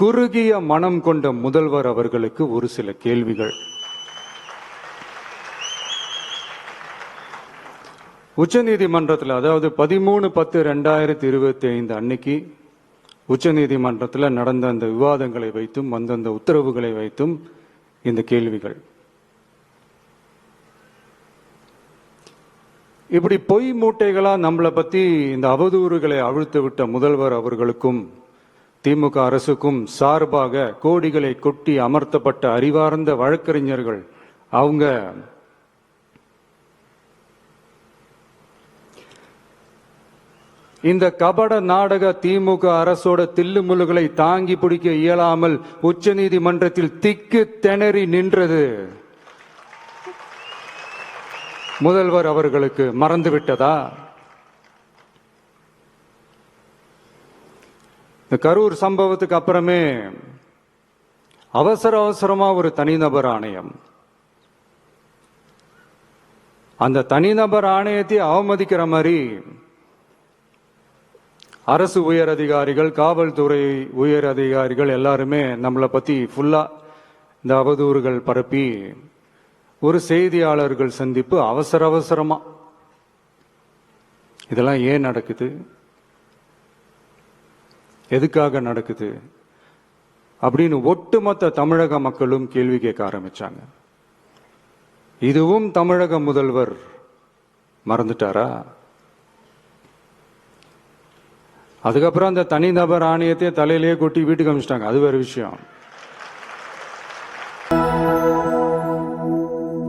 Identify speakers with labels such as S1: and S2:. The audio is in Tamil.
S1: குறுகிய மனம் கொண்ட முதல்வர் அவர்களுக்கு ஒரு சில கேள்விகள். உச்சநீதிமன்றத்தில் அதாவது பதிமூணு பத்து ரெண்டாயிரத்தி இருபத்தி ஐந்து அன்னைக்கு உச்சநீதிமன்றத்தில் நடந்த அந்த விவாதங்களை வைத்தும் வந்தந்த உத்தரவுகளை வைத்தும் இந்த கேள்விகள். இப்படி பொய் மூட்டைகளாக நம்மளை பற்றி இந்த அவதூறுகளை அவிழ்த்து விட்ட முதல்வர் அவர்களுக்கும் திமுக அரசுக்கும் சார்பாக கோடிகளை கொட்டி அமர்த்தப்பட்ட அறிவார்ந்த வழக்கறிஞர்கள் அவங்க இந்த கபட நாடக திமுக அரசோட தில்லுமுல்லுகளை தாங்கி பிடிக்க இயலாமல் உச்சநீதிமன்றத்தில் திக்கு திணறி நின்றது. முதல்வர் அவர்களுக்கு மறந்துவிட்டதா? இந்த கரூர் சம்பவத்துக்கு அப்புறமே அவசர அவசரமா ஒரு தனிநபர் ஆணையம். அந்த தனிநபர் ஆணையத்தை அவமதிக்கிற மாதிரி அரசு உயர் அதிகாரிகள் காவல்துறை உயர் அதிகாரிகள் எல்லாருமே நம்மளை பத்தி ஃபுல்லா இந்த அவதூறுகள் பரப்பி ஒரு செய்தியாளர்கள் சந்திப்பு அவசர அவசரமா. இதெல்லாம் ஏன் நடக்குது? எதுக்காக நடக்குது? அப்படின்னு ஒட்டுமொத்த தமிழக மக்களும் கேள்வி கேட்க ஆரம்பிச்சாங்க. இதுவும் தமிழக முதல்வர் மறந்துட்டாரா? அதுக்கப்புறம் அந்த தனிநபர் ஆணையத்தை தலையிலேயே கொட்டி வீட்டுக்கு அமிச்சிட்டாங்க அது வேற விஷயம்.